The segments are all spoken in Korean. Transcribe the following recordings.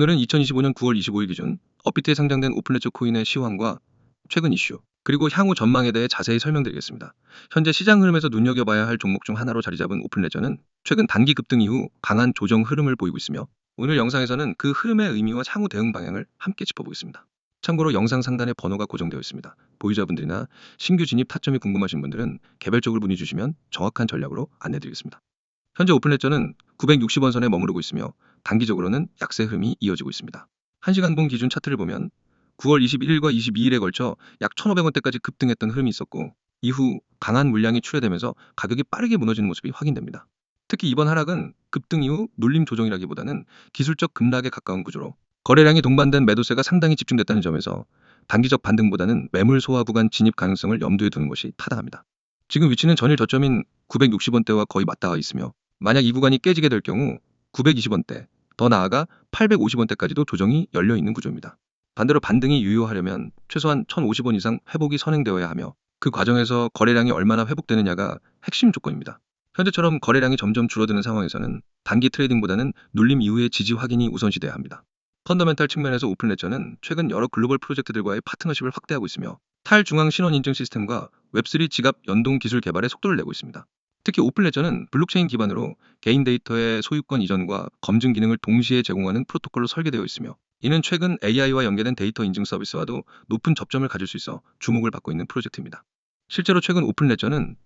오늘은 2025년 9월 25일 기준 업비트에 상장된 오픈레저 코인의 시황과 최근 이슈, 그리고 향후 전망에 대해 자세히 설명드리겠습니다. 현재 시장 흐름에서 눈여겨봐야 할 종목 중 하나로 자리 잡은 오픈레저는 최근 단기 급등 이후 강한 조정 흐름을 보이고 있으며 오늘 영상에서는 그 흐름의 의미와 향후 대응 방향을 함께 짚어보겠습니다. 참고로 영상 상단에 번호가 고정되어 있습니다. 보유자분들이나 신규 진입 타점이 궁금하신 분들은 개별적으로 문의 주시면 정확한 전략으로 안내드리겠습니다. 현재 오픈레저는 960원 선에 머무르고 있으며 단기적으로는 약세 흐름이 이어지고 있습니다. 1시간 봉 기준 차트를 보면 9월 21일과 22일에 걸쳐 약 1,500원대까지 급등했던 흐름이 있었고 이후 강한 물량이 출회되면서 가격이 빠르게 무너지는 모습이 확인됩니다. 특히 이번 하락은 급등 이후 눌림 조정이라기보다는 기술적 급락에 가까운 구조로 거래량이 동반된 매도세가 상당히 집중됐다는 점에서 단기적 반등보다는 매물 소화 구간 진입 가능성을 염두에 두는 것이 타당합니다. 지금 위치는 전일 저점인 960원대와 거의 맞닿아 있으며 만약 이 구간이 깨지게 될 경우 920원대, 더 나아가 850원대까지도 조정이 열려 있는 구조입니다. 반대로 반등이 유효하려면 최소한 1,050원 이상 회복이 선행되어야 하며 그 과정에서 거래량이 얼마나 회복되느냐가 핵심 조건입니다. 현재처럼 거래량이 점점 줄어드는 상황에서는 단기 트레이딩보다는 눌림 이후의 지지 확인이 우선시돼야 합니다. 펀더멘탈 측면에서 오픈레저는 최근 여러 글로벌 프로젝트들과의 파트너십을 확대하고 있으며 탈중앙 신원 인증 시스템과 웹3 지갑 연동 기술 개발에 속도를 내고 있습니다. 특히 오픈레저는 블록체인 기반으로 개인 데이터의 소유권 이전과 검증 기능을 동시에 제공하는 프로토콜로 설계되어 있으며 이는 최근 AI와 연계된 데이터 인증 서비스와도 높은 접점을 가질 수 있어 주목을 받고 있는 프로젝트입니다. 실제로 최근 오픈레저는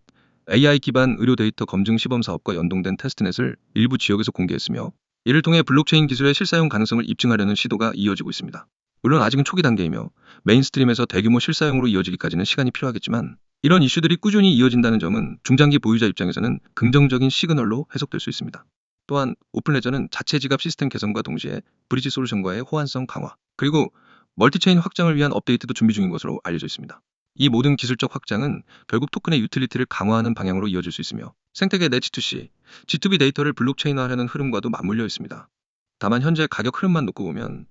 AI 기반 의료 데이터 검증 시범 사업과 연동된 테스트넷을 일부 지역에서 공개했으며 이를 통해 블록체인 기술의 실사용 가능성을 입증하려는 시도가 이어지고 있습니다. 물론 아직은 초기 단계이며 메인스트림에서 대규모 실사용으로 이어지기까지는 시간이 필요하겠지만 이런 이슈들이 꾸준히 이어진다는 점은 중장기 보유자 입장에서는 긍정적인 시그널로 해석될 수 있습니다. 또한 오픈레저는 자체 지갑 시스템 개선과 동시에 브리지 솔루션과의 호환성 강화, 그리고 멀티체인 확장을 위한 업데이트도 준비 중인 것으로 알려져 있습니다. 이 모든 기술적 확장은 결국 토큰의 유틸리티를 강화하는 방향으로 이어질 수 있으며 생태계 내 G2C, G2B 데이터를 블록체인화하려는 흐름과도 맞물려 있습니다. 다만 현재 가격 흐름만 놓고 보면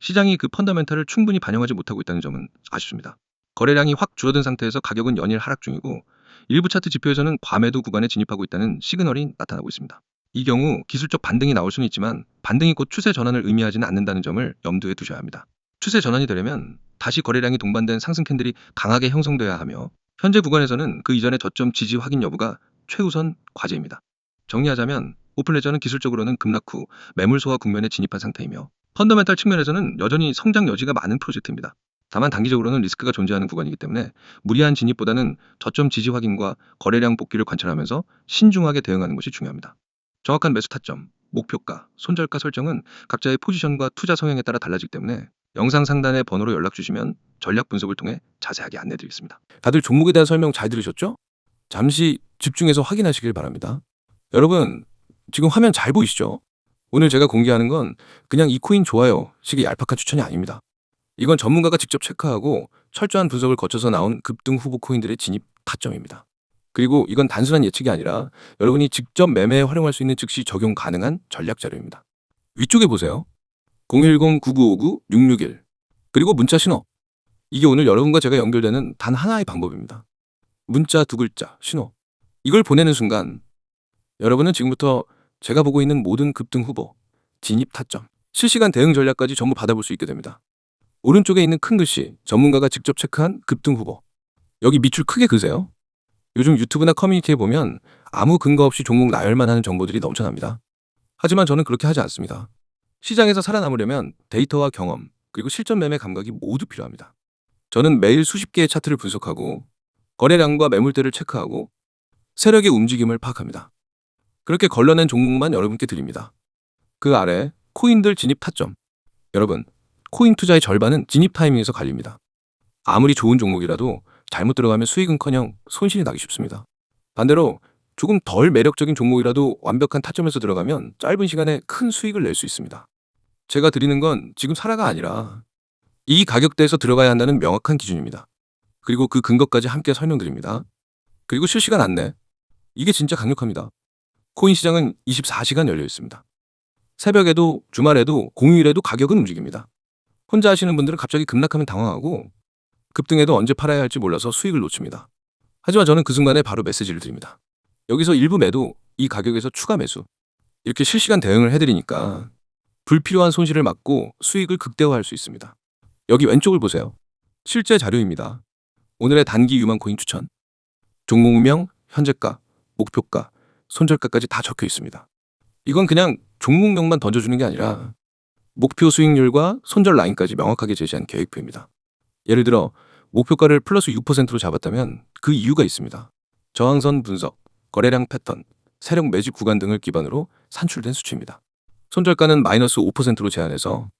시장이 그 펀더멘탈을 충분히 반영하지 못하고 있다는 점은 아쉽습니다. 거래량이 확 줄어든 상태에서 가격은 연일 하락 중이고 일부 차트 지표에서는 과매도 구간에 진입하고 있다는 시그널이 나타나고 있습니다. 이 경우 기술적 반등이 나올 수는 있지만 반등이 곧 추세 전환을 의미하지는 않는다는 점을 염두에 두셔야 합니다. 추세 전환이 되려면 다시 거래량이 동반된 상승 캔들이 강하게 형성돼야 하며 현재 구간에서는 그 이전의 저점 지지 확인 여부가 최우선 과제입니다. 정리하자면 오픈레저는 기술적으로는 급락 후 매물 소화 국면에 진입한 상태이며 펀더멘탈 측면에서는 여전히 성장 여지가 많은 프로젝트입니다. 다만 단기적으로는 리스크가 존재하는 구간이기 때문에 무리한 진입보다는 저점 지지 확인과 거래량 복귀를 관찰하면서 신중하게 대응하는 것이 중요합니다. 정확한 매수 타점, 목표가, 손절가 설정은 각자의 포지션과 투자 성향에 따라 달라지기 때문에 영상 상단의 번호로 연락 주시면 전략 분석을 통해 자세하게 안내 드리겠습니다. 다들 종목에 대한 설명 잘 들으셨죠? 잠시 집중해서 확인하시길 바랍니다. 여러분, 지금 화면 잘 보이시죠? 오늘 제가 공개하는 건 그냥 이 코인 좋아요 식의 얄팍한 추천이 아닙니다. 이건 전문가가 직접 체크하고 철저한 분석을 거쳐서 나온 급등 후보 코인들의 진입 타점입니다. 그리고 이건 단순한 예측이 아니라 여러분이 직접 매매에 활용할 수 있는 즉시 적용 가능한 전략 자료입니다. 위쪽에 보세요. 010-9959-661 그리고 문자 신호. 이게 오늘 여러분과 제가 연결되는 단 하나의 방법입니다. 문자 두 글자, 신호. 이걸 보내는 순간 여러분은 지금부터 제가 보고 있는 모든 급등 후보, 진입 타점, 실시간 대응 전략까지 전부 받아볼 수 있게 됩니다. 오른쪽에 있는 큰 글씨, 전문가가 직접 체크한 급등 후보. 여기 밑줄 크게 그세요. 요즘 유튜브나 커뮤니티에 보면 아무 근거 없이 종목 나열만 하는 정보들이 넘쳐납니다. 하지만 저는 그렇게 하지 않습니다. 시장에서 살아남으려면 데이터와 경험, 그리고 실전 매매 감각이 모두 필요합니다. 저는 매일 수십 개의 차트를 분석하고 거래량과 매물대를 체크하고 세력의 움직임을 파악합니다. 그렇게 걸러낸 종목만 여러분께 드립니다. 그 아래 코인들 진입 타점. 여러분, 코인 투자의 절반은 진입 타이밍에서 갈립니다. 아무리 좋은 종목이라도 잘못 들어가면 수익은커녕 손실이 나기 쉽습니다. 반대로 조금 덜 매력적인 종목이라도 완벽한 타점에서 들어가면 짧은 시간에 큰 수익을 낼 수 있습니다. 제가 드리는 건 지금 사라가 아니라 이 가격대에서 들어가야 한다는 명확한 기준입니다. 그리고 그 근거까지 함께 설명드립니다. 그리고 실시간 안내. 이게 진짜 강력합니다. 코인 시장은 24시간 열려 있습니다. 새벽에도 주말에도 공휴일에도 가격은 움직입니다. 혼자 하시는 분들은 갑자기 급락하면 당황하고 급등해도 언제 팔아야 할지 몰라서 수익을 놓칩니다. 하지만 저는 그 순간에 바로 메시지를 드립니다. 여기서 일부 매도, 이 가격에서 추가 매수. 이렇게 실시간 대응을 해드리니까 불필요한 손실을 막고 수익을 극대화할 수 있습니다. 여기 왼쪽을 보세요. 실제 자료입니다. 오늘의 단기 유망 코인 추천. 종목명, 현재가, 목표가, 손절가까지 다 적혀 있습니다. 이건 그냥 종목명만 던져주는 게 아니라 목표 수익률과 손절 라인까지 명확하게 제시한 계획표입니다. 예를 들어 목표가를 플러스 6%로 잡았다면 그 이유가 있습니다. 저항선 분석, 거래량 패턴, 세력 매집 구간 등을 기반으로 산출된 수치입니다. 손절가는 마이너스 5%로 제한해서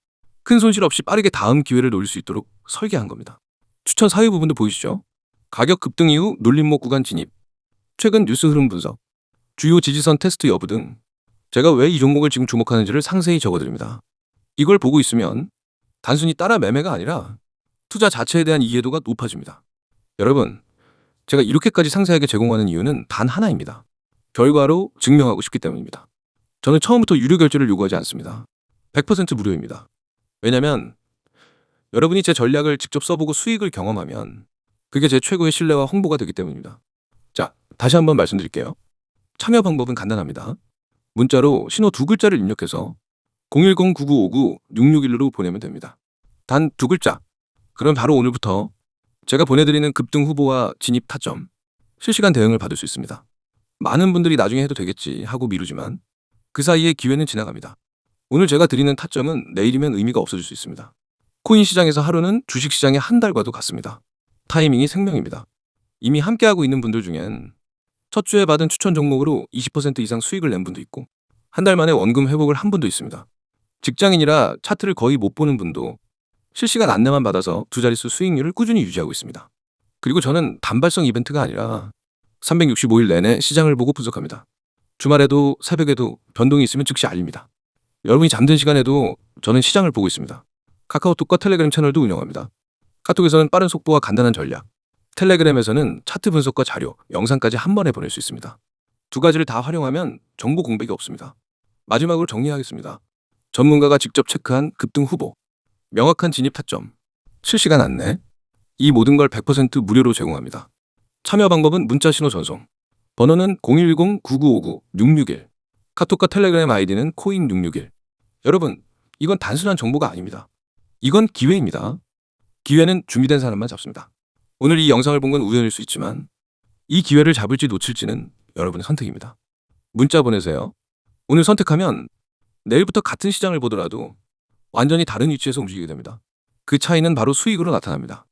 큰 손실 없이 빠르게 다음 기회를 노릴 수 있도록 설계한 겁니다. 추천 사유 부분도 보이시죠? 가격 급등 이후 눌림목 구간 진입, 최근 뉴스 흐름 분석, 주요 지지선 테스트 여부 등 제가 왜 이 종목을 지금 주목하는지를 상세히 적어드립니다. 이걸 보고 있으면 단순히 따라 매매가 아니라 투자 자체에 대한 이해도가 높아집니다. 여러분, 제가 이렇게까지 상세하게 제공하는 이유는 단 하나입니다. 결과로 증명하고 싶기 때문입니다. 저는 처음부터 유료 결제를 요구하지 않습니다. 100% 무료입니다. 왜냐면 여러분이 제 전략을 직접 써보고 수익을 경험하면 그게 제 최고의 신뢰와 홍보가 되기 때문입니다. 자, 다시 한번 말씀드릴게요. 참여 방법은 간단합니다. 문자로 신호 두 글자를 입력해서 010-9959-661로 보내면 됩니다. 단 두 글자. 그럼 바로 오늘부터 제가 보내드리는 급등 후보와 진입 타점, 실시간 대응을 받을 수 있습니다. 많은 분들이 나중에 해도 되겠지 하고 미루지만 그 사이에 기회는 지나갑니다. 오늘 제가 드리는 타점은 내일이면 의미가 없어질 수 있습니다. 코인 시장에서 하루는 주식 시장의 한 달과도 같습니다. 타이밍이 생명입니다. 이미 함께하고 있는 분들 중엔 첫 주에 받은 추천 종목으로 20% 이상 수익을 낸 분도 있고 한 달 만에 원금 회복을 한 분도 있습니다. 직장인이라 차트를 거의 못 보는 분도 실시간 안내만 받아서 두 자릿수 수익률을 꾸준히 유지하고 있습니다. 그리고 저는 단발성 이벤트가 아니라 365일 내내 시장을 보고 분석합니다. 주말에도 새벽에도 변동이 있으면 즉시 알립니다. 여러분이 잠든 시간에도 저는 시장을 보고 있습니다. 카카오톡과 텔레그램 채널도 운영합니다. 카톡에서는 빠른 속보와 간단한 전략, 텔레그램에서는 차트 분석과 자료, 영상까지 한 번에 보낼 수 있습니다. 두 가지를 다 활용하면 정보 공백이 없습니다. 마지막으로 정리하겠습니다. 전문가가 직접 체크한 급등 후보, 명확한 진입 타점, 실시간 안내, 이 모든 걸 100% 무료로 제공합니다. 참여 방법은 문자 신호 전송, 번호는 010-9959-661, 카톡과 텔레그램 아이디는 코인661. 여러분, 이건 단순한 정보가 아닙니다. 이건 기회입니다. 기회는 준비된 사람만 잡습니다. 오늘 이 영상을 본 건 우연일 수 있지만 이 기회를 잡을지 놓칠지는 여러분의 선택입니다. 문자 보내세요. 오늘 선택하면 내일부터 같은 시장을 보더라도 완전히 다른 위치에서 움직이게 됩니다. 그 차이는 바로 수익으로 나타납니다.